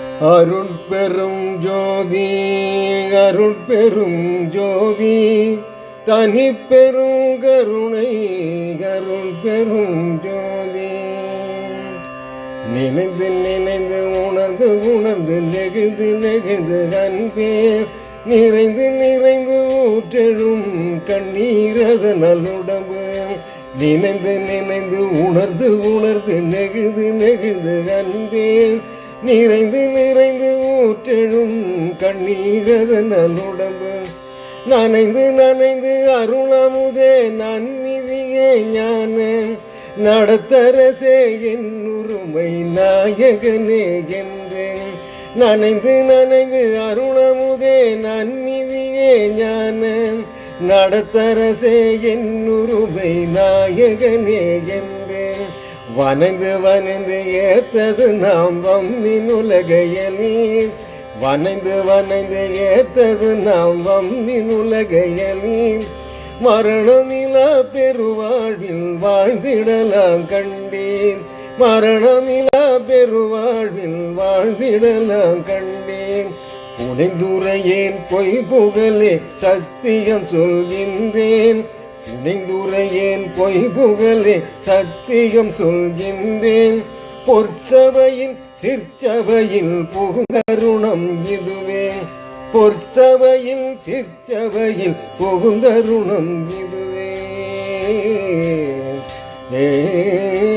அருள் அருட்பெரும் ஜோதி அருள் அருட்பெரும் ஜோதி. தனி தனிப்பெரும் கருணை அருள் அருட்பெரும் ஜோதி. நினைந்து நினைந்து உணர்ந்து உணர்ந்து நெகிழ்ந்து நெகிழ்ந்து அன்பே. நிறைந்து நிறைந்து ஊற்றெழும் கண்ணீரது நல்லுடம்பு. நினைந்து நினைந்து உணர்ந்து உணர்ந்து நெகிழ்ந்து நெகிழ்ந்து அன்பேன் நிறைந்து நிறைந்து ஊற்றெழும் கண்ணீரது உடம்பு நனைந்து நனைந்து அருளமுதே நன்மிதியே ஞான. நடத்தரசே என் உரிமை நாயகனே என்றேன் நனைந்து நனைந்து அருளமுதே நன்மிதியே ஞான. நடத்தரசே என் உரிமை நாயகனே என்றேன் வனந்து வனந்து ஏத்தது நாம் வம்மின் உலகையலி வனைந்து வனைந்து ஏத்தது நாம் வம்மின் உலகையலி மரணமிலா பெருவாழ்வில் வாழ்ந்திடலாம் கண்டேன் மரணமிலா பெருவாழ்வில் வாழ்ந்திடலாம் கண்டேன் புனைந்துரையேன் பொய் புகழே சத்தியம் சொல்கின்றேன். புனைந்துரையேன் பொய் புகழே? சத்தியம் சொல்கின்றேன். பொற்சபையின் சிற்சபையில் புகுந்தருணம் இதுவே. பொற்சபையில் சிற்சபையில் புகுந்தருணம் இதுவே. ஏ